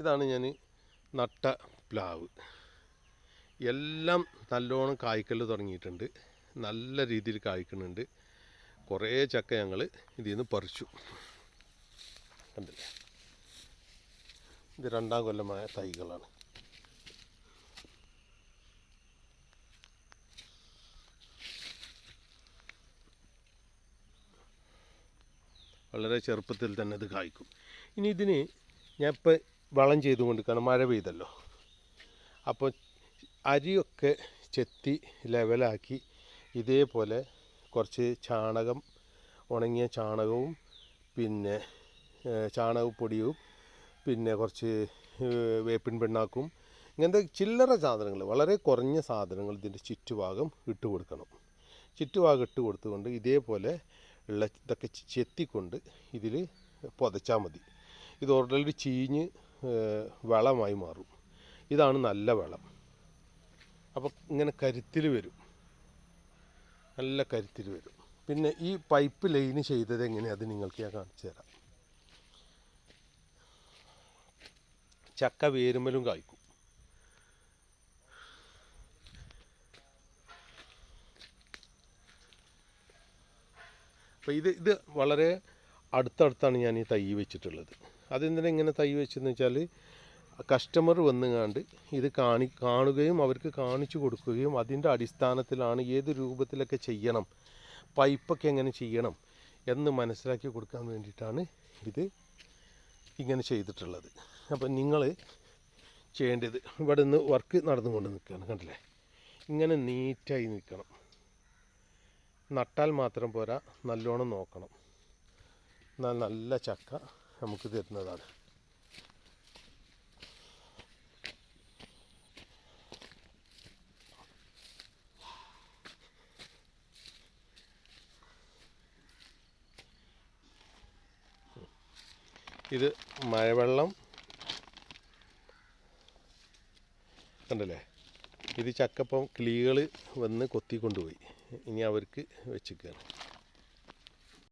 ഇതാണ് ഞാൻ നട്ട പ്ലാവ്. എല്ലാം നല്ലോണം കായ്ക്കൽ തുടങ്ങിയിട്ടുണ്ട്. നല്ല രീതിയിൽ കായ്ക്കുന്നുണ്ട്. കുറേ ചക്ക ഞങ്ങൾ ഇതിൽ നിന്ന് പറിച്ചു. കണ്ടില്ലേ? ഇത് രണ്ടാം കൊല്ലമായ തൈകളാണ്. വളരെ ചെറുപ്പത്തിൽ തന്നെ ഇത് കായ്ക്കും. ഇനി ഇതിന് ഞാൻ ഇപ്പം വളം ചെയ്തു കാരണം മഴ പെയ്തല്ലോ. അപ്പോൾ അരിയൊക്കെ ചെത്തി ലെവലാക്കി ഇതേപോലെ കുറച്ച് ചാണകം ഉണങ്ങിയ ചാണകവും പിന്നെ ചാണകപ്പൊടിയും പിന്നെ കുറച്ച് വേപ്പിൻ പിണ്ണാക്കും ഇങ്ങനത്തെ ചില്ലറ സാധനങ്ങൾ വളരെ കുറഞ്ഞ സാധനങ്ങൾ ഇതിന്റെ ചുറ്റുഭാഗം ഇട്ട് കൊടുക്കണം. ചുറ്റുഭാഗം ഇട്ട് കൊടുത്തുകൊണ്ട് ഇതേപോലെ ഉള്ള ഇതൊക്കെ ചെത്തിക്കൊണ്ട് ഇതിൽ പുതച്ചാൽ മതി. ഇത് ഓൾറെഡി ചീഞ്ഞ് വളമായി മാറും. ഇതാണ് നല്ല വളം. അപ്പോൾ ഇങ്ങനെ കരുത്തിൽ വരും. നല്ല കരുത്തിൽ വരും. പിന്നെ ഈ പൈപ്പ് ലൈൻ ചെയ്തത് എങ്ങനെയാണ് അത് നിങ്ങൾക്ക് ഞാൻ കാണിച്ചു തരാം. ചക്ക വേരുമലും കായ്ക്കും. അപ്പോൾ ഇത് ഇത് വളരെ അടുത്തടുത്താണ് ഞാൻ ഈ തൈ വെച്ചിട്ടുള്ളത്. അതെന്തിനാ ഇങ്ങനെ തൈ വെച്ചെന്ന് വെച്ചാൽ കസ്റ്റമർ വന്നുകാണ്ട് ഇത് കാണി കാണുകയും അവർക്ക് കാണിച്ചു കൊടുക്കുകയും അതിന്റെ അടിസ്ഥാനത്തിലാണ് ഏത് രൂപത്തിലൊക്കെ ചെയ്യണം പൈപ്പൊക്കെ എങ്ങനെ ചെയ്യണം എന്ന് മനസ്സിലാക്കി കൊടുക്കാൻ വേണ്ടിയിട്ടാണ് ഇത് ഇങ്ങനെ ചെയ്തിട്ടുള്ളത്. അപ്പം നിങ്ങൾ ചെയ്യേണ്ടത് ഇവിടെ നിന്ന് വർക്ക് നടന്നുകൊണ്ട് നിൽക്കുകയാണ് കണ്ടില്ലേ? ഇങ്ങനെ നീറ്റായി നിൽക്കണം. നട്ടാൽ മാത്രം പോരാ നല്ലോണം നോക്കണം. എന്നാൽ നല്ല ചക്ക നമുക്ക് തരുന്നതാണ്. ഇത് മഴവെള്ളം. കണ്ടല്ലേ? ഇത് ചക്കപ്പം കിളികൾ വന്ന് കൊത്തിക്കൊണ്ടുപോയി ഇനി അവർക്ക് വെച്ചിരിക്കുകയാണ്